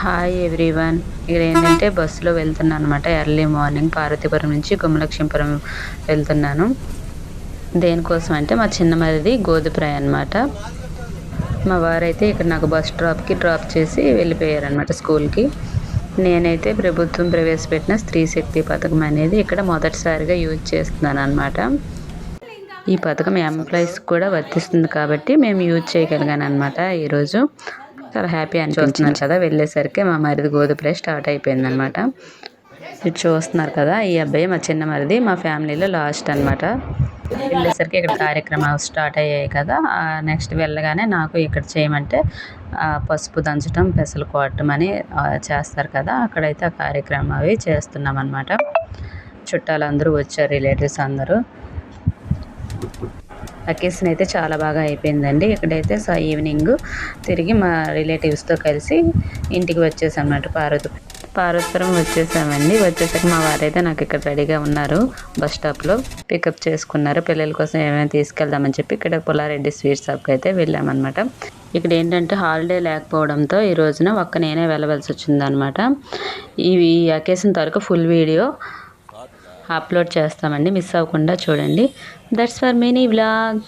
Hi everyone ఇక్కడ ఏంటంటే బస్సులో వెళ్తున్నాను అనమాట ఎర్లీ మార్నింగ్ పార్వతీపురం నుంచి గుమ్మలక్ష్మీపురం వెళ్తున్నాను. దేనికోసం అంటే మా చిన్న మరిది గోధుప్రాయ్ అనమాట మా వారైతే ఇక్కడ నాకు బస్ డ్రాప్కి డ్రాప్ చేసి వెళ్ళిపోయారనమాట స్కూల్కి. నేనైతే ప్రభుత్వం ప్రవేశపెట్టిన స్త్రీ శక్తి పథకం అనేది ఇక్కడ మొదటిసారిగా యూజ్ చేస్తున్నాను అనమాట ఈ పథకం ఎంప్లాయీస్ కూడా వర్తిస్తుంది కాబట్టి మేము యూజ్ చేయగలిగాను అనమాట ఈరోజు. చాలా హ్యాపీ అనిపిస్తున్నాను కదా వెళ్ళేసరికి. మా మరిది గోధుప్లే స్టార్ట్ అయిపోయింది అనమాట ఇది చూస్తున్నారు కదా ఈ అబ్బాయి మా చిన్న మరిది మా ఫ్యామిలీలో లాస్ట్ అనమాట వెళ్ళేసరికి ఇక్కడ కార్యక్రమాలు స్టార్ట్ అయ్యాయి కదా. నెక్స్ట్ వెళ్ళగానే నాకు ఇక్కడ చేయమంటే పసుపు దంచడం పెసలు కొట్టడం అని చేస్తారు కదా. అక్కడైతే ఆ కార్యక్రమం అవి చేస్తున్నాం అనమాట చుట్టాలు అందరూ వచ్చారు రిలేటివ్స్ అందరూ. అకేషన్ అయితే చాలా బాగా అయిపోయిందండి. ఇక్కడైతే స ఈవినింగ్ తిరిగి మా రిలేటివ్స్తో కలిసి ఇంటికి వచ్చేసాం పార్వతి పార్వతీపురం వచ్చేసామండి. వచ్చేసాక మా వారైతే నాకు ఇక్కడ రెడీగా ఉన్నారు. బస్ స్టాప్లో పికప్ చేసుకున్నారు. పిల్లల కోసం ఏమైనా తీసుకెళ్దామని చెప్పి ఇక్కడ పుల్లారెడ్డి స్వీట్ షాప్కి అయితే వెళ్ళామన్నమాట. ఇక్కడ ఏంటంటే హాలిడే లేకపోవడంతో ఈ రోజున ఒక్క నేనే వెళ్ళవలసి వచ్చిందనమాట ఈ అకేషన్ తరకు ఫుల్ వీడియో అప్లోడ్ చేస్తామండి. మిస్ అవ్వకుండా చూడండి. That's for mini vlog